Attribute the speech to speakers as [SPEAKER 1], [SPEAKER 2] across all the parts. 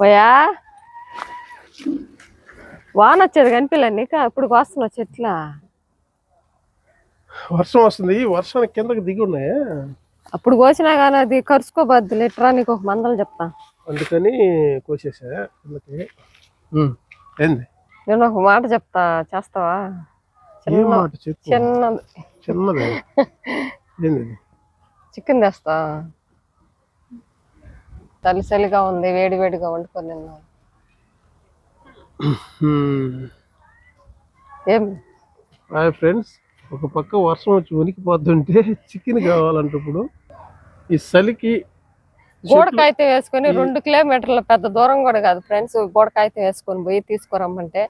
[SPEAKER 1] పోయా వాన వచ్చేది కనిపించలే నీకు? ఇప్పుడు వస్తున్నావు చెట్ల
[SPEAKER 2] వర్షం వస్తుంది. వర్షానికి కిందకి దిగి ఉన్నాయా.
[SPEAKER 1] అప్పుడు కోసినా కానీ అది కరుచుకోబద్దు. లిటరా నీకు ఒక మందలు చెప్తా.
[SPEAKER 2] అందుకని కోసేసా. ఉమ్, ఏంది?
[SPEAKER 1] నేను ఒక మాట చెప్తా. చేస్తావా?
[SPEAKER 2] ఏం
[SPEAKER 1] చిన్న
[SPEAKER 2] మాట చెప్పు?
[SPEAKER 1] చిన్నది.
[SPEAKER 2] చిన్నది. ఏంది ఇది?
[SPEAKER 1] చికెన్ తెస్తా. చలి చలిగా ఉంది వేడి వేడిగా వండుకొని. ఏం?
[SPEAKER 2] హాయ్ ఫ్రెండ్స్ ఒక పక్క వర్షం వచ్చి ఉనికిపోతుంటే చికెన్ కావాలంటే ఇప్పుడు ఈ చలికి
[SPEAKER 1] గోడకాయితే వేసుకొని రెండు కిలోమీటర్ల పెద్ద దూరం కూడా కాదు ఫ్రెండ్స్ గోడకాయితే వేసుకొని పోయి తీసుకురమ్మంటే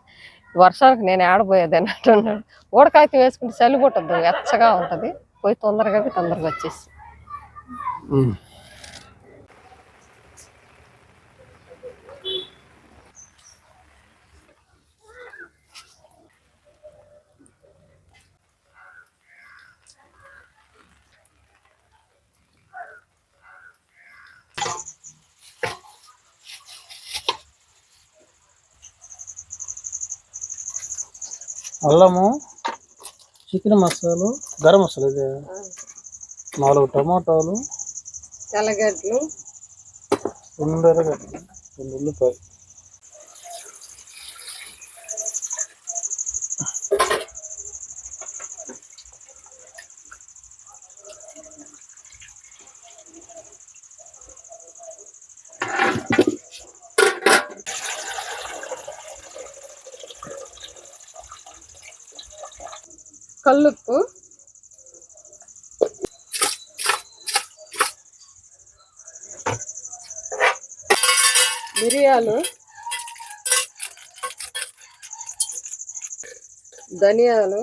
[SPEAKER 1] వర్షానికి నేను ఆడబోయేది అన్నట్టు అన్నాడు గోడకాయితే వేసుకుంటే చలి పుట్టద్దు వెచ్చగా ఉంటది. పోయి తొందరగా తొందరగా వచ్చేసి.
[SPEAKER 3] అల్లము చికెన్ మసాలా గరం మసాలా ఇది. నాలుగు టమాటాలు
[SPEAKER 1] తెల్లగడ్డలు.
[SPEAKER 3] రెండు ఎర్రగడ్డలు రెండు ఉల్లిపాయ
[SPEAKER 1] కల్లుప్పు. మిరియాలు. ధనియాలు.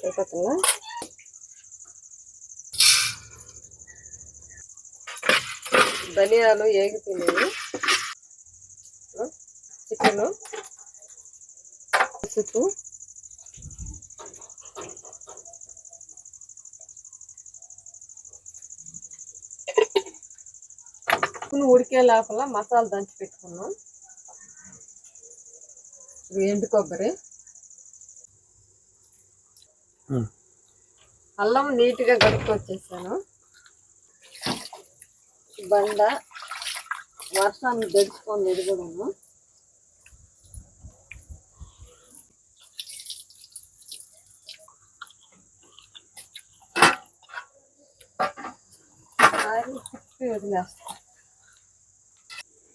[SPEAKER 1] సరిపోతుందా ధనియాలు ఏగిపోయినాయి. చికెన్ పసుపు ఉడికే లోపల మసాలా దంచి పెట్టుకున్నాం ఎండు కొబ్బరి. అల్లం నీట్గా గడుపుకొచ్చేసాను బండ వర్షాన్ని దడుచుకొని ఇది కూడాను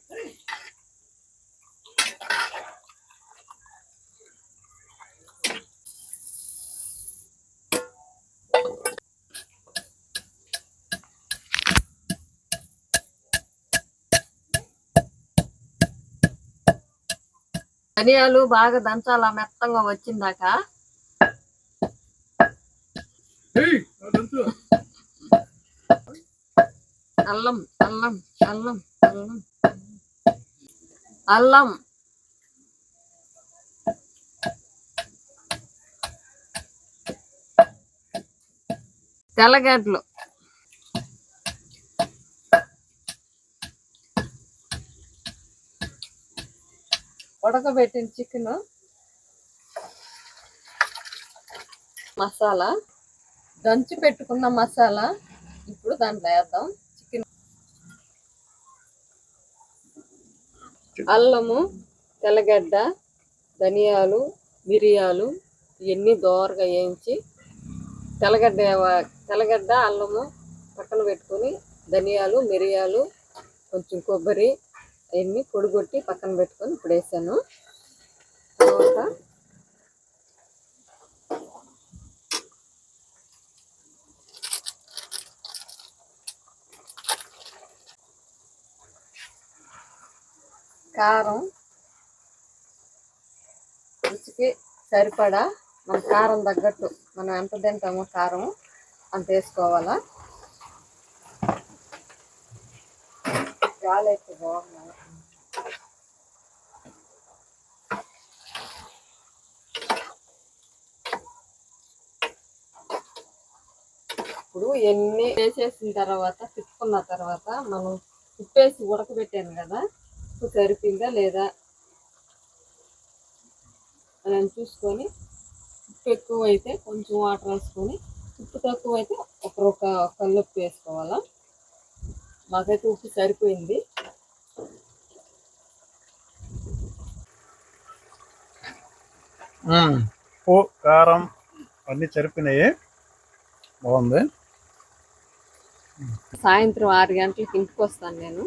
[SPEAKER 1] ఆయిల్ ధనియాలు బాగా దంచాలా మెత్తంగా వచ్చిందాక? అల్లం అల్లం అల్లం అల్లం. అల్లం. తెల్లగడ్డలు ఉడకబెట్టిన చికెన్. మసాలా. దంచి పెట్టుకున్న మసాలా. ఇప్పుడు దాంట్లో వేద్దాం చికెన్ అల్లము తెల్లగడ్డ ధనియాలు మిరియాలు ఇవన్నీ దోరగా వేయించి తెల్లగడ్డ తెల్లగడ్డ అల్లము పక్కన పెట్టుకొని ధనియాలు మిరియాలు కొంచెం కొబ్బరి అవన్నీ పొడిగొట్టి పక్కన పెట్టుకొని ఇప్పుడు వేసాను. తర్వాత కారం రుచికి సరిపడా మన కారం తగ్గట్టు మనం ఎంత తింటామో కారం అంత వేసుకోవాలా. గాలి అయితే బాగున్నాయి ఇప్పుడు ఎన్ని వేసేసిన తర్వాత తిప్పుకున్న తర్వాత మనం ఉప్పేసి ఉడకబెట్టాను కదా ఉప్పు సరిపోయిందా లేదా అని చూసుకొని ఉప్పు ఎక్కువ అయితే కొంచెం వాటర్ వేసుకొని ఉప్పు తక్కువ అయితే ఒక ఒక కల్లుప్పు వేసుకోవాలా. మాకైతే ఉప్పు సరిపోయింది.
[SPEAKER 3] ఉప్పు కారం అన్నీ సరిపోయినాయి. బాగుంది.
[SPEAKER 1] సాయంత్రం ఆరు గంటలకి ఇంటికి వస్తాను నేను.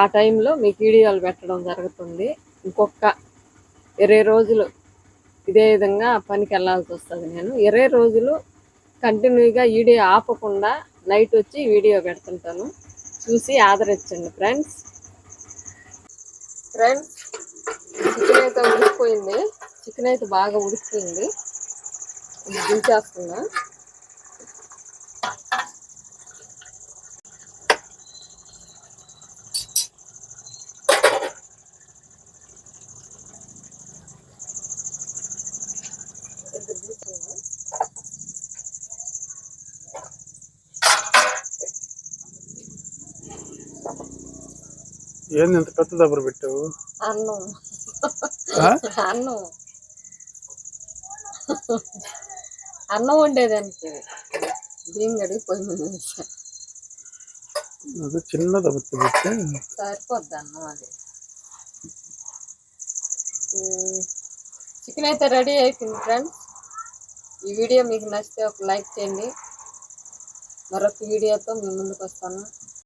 [SPEAKER 1] ఆ టైంలో మీకు వీడియోలు పెట్టడం జరుగుతుంది. ఇంకొక ఇరవై రోజులు ఇదే విధంగా పనికి వెళ్ళాల్సి వస్తుంది. నేను ఇరవై రోజులు కంటిన్యూగా వీడియో ఆపకుండా నైట్ వచ్చి వీడియో పెడుతుంటాను. చూసి ఆదరించండి ఫ్రెండ్స్. ఫ్రెండ్స్ చికెన్ అయితే ఉడికిపోయింది. చికెన్ అయితే బాగా ఉడికిపోయింది. దించేస్తున్నా.
[SPEAKER 3] ఏంది ఇంత పెద్ద దెబ్బలు పెట్టావు?
[SPEAKER 1] అన్నం? అన్నం. అన్నం వండేదానికి. బియ్యం కడిగి పొయ్యి మీద వేసా.
[SPEAKER 3] అది చిన్న దెబ్బ పెట్టి
[SPEAKER 1] సరిపోద్ది అన్నం అది. చికెన్ అయితే రెడీ అయిపోయింది ఫ్రెండ్స్. ఈ వీడియో మీకు నచ్చితే ఒక లైక్ చేయండి. మరొక వీడియోతో మీ ముందుకు వస్తాను.